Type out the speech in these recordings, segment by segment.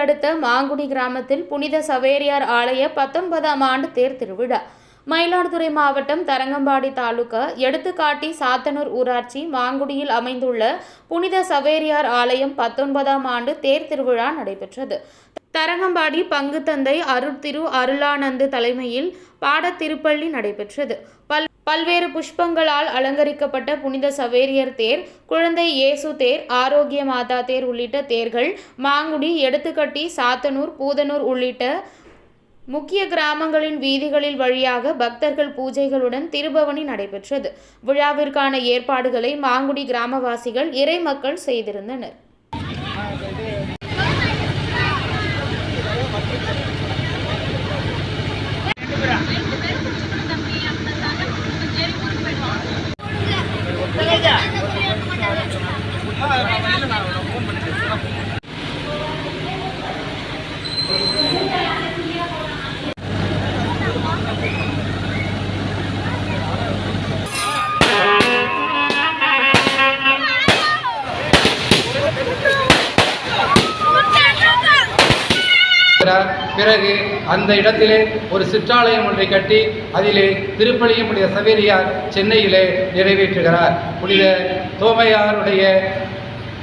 அடுத்த மாங்குடி கிராமத்தில் புனித சவேரியார் ஆலய பத்தொன்பதாம் ஆண்டு தேர் திருவிழா. மயிலாடுதுறை மாவட்டம் தரங்கம்பாடி தாலுகா எடுத்துக்காட்டி சாத்தனூர் ஊராட்சி மாங்குடியில் அமைந்துள்ள புனித சவேரியார் ஆலயம் பத்தொன்பதாம் ஆண்டு தேர் திருவிழா நடைபெற்றது. தரங்கம்பாடி பங்கு தந்தை அருட்திரு அருளானந்து தலைமையில் பாடத்திருப்பள்ளி நடைபெற்றது. பல் பல்வேறு புஷ்பங்களால் அலங்கரிக்கப்பட்ட புனித சவேரியர் தேர் குழந்தை இயேசு தேர் ஆரோக்கிய மாதா தேர் உள்ளிட்ட தேர்கள் மாங்குடி எடுத்துக்கட்டி சாத்தனூர் பூதனூர் உள்ளிட்ட முக்கிய கிராமங்களின் வீதிகளில் வழியாக பக்தர்கள் பூஜைகளுடன் திருபவனி நடைபெற்றது. விழாவிற்கான ஏற்பாடுகளை மாங்குடி கிராமவாசிகள் இறை மக்கள் செய்திருந்தனர். பிறகு அந்த இடத்திலே ஒரு சிற்றாலயம் ஒன்றை கட்டி அதிலே திருப்பலியும் புனித சவேரியார் சென்னையிலே நிறைவேற்றுகிறார். புனித தோமையாருடைய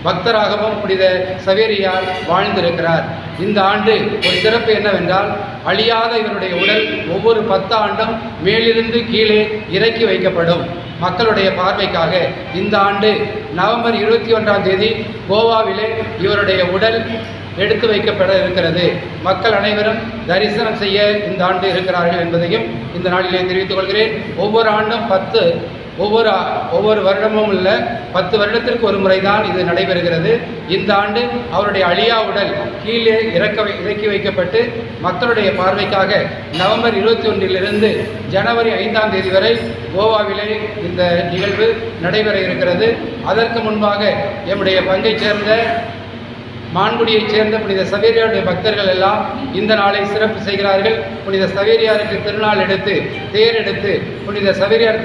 பக்தராகவும் புனித சவேரியார் வாழ்ந்திருக்கிறார். இந்த ஆண்டு ஒரு சிறப்பு என்னவென்றால் அழியாத இவருடைய உடல் ஒவ்வொரு பத்து ஆண்டும் மேலிருந்து கீழே இறக்கி வைக்கப்படும். மக்களுடைய பார்வைக்காக இந்த ஆண்டு நவம்பர் இருபத்தி ஒன்றாம் தேதி கோவாவிலே இவருடைய உடல் எடுத்து வைக்கப்பட இருக்கிறது. மக்கள் அனைவரும் தரிசனம் செய்ய இந்த ஆண்டு இருக்கிறார்கள் என்பதையும் இந்த நாளிலே தெரிவித்துக் கொள்கிறேன். ஒவ்வொரு ஆண்டும் பத்து ஒவ்வொரு ஒவ்வொரு வருடமும் உள்ள பத்து வருடத்திற்கு ஒரு முறை தான் இது நடைபெறுகிறது. இந்த ஆண்டு அவருடைய அழியா உடல் கீழே இறக்க இறக்கி வைக்கப்பட்டு மக்களுடைய பார்வைக்காக நவம்பர் இருபத்தி ஒன்றிலிருந்து ஜனவரி ஐந்தாம் தேதி வரை கோவாவிலே இந்த நிகழ்வு நடைபெற இருக்கிறது. அதற்கு முன்பாக எம்முடைய பங்கைச் சேர்ந்த மான்குடியைச் சேர்ந்த புனித சவேரியாருடைய பக்தர்கள் எல்லாம் இந்த நாளை சிறப்பு செய்கிறார்கள். புனித சவேரியாருக்கு திருநாள் எடுத்து தேர் எடுத்து புனித சவேரியார்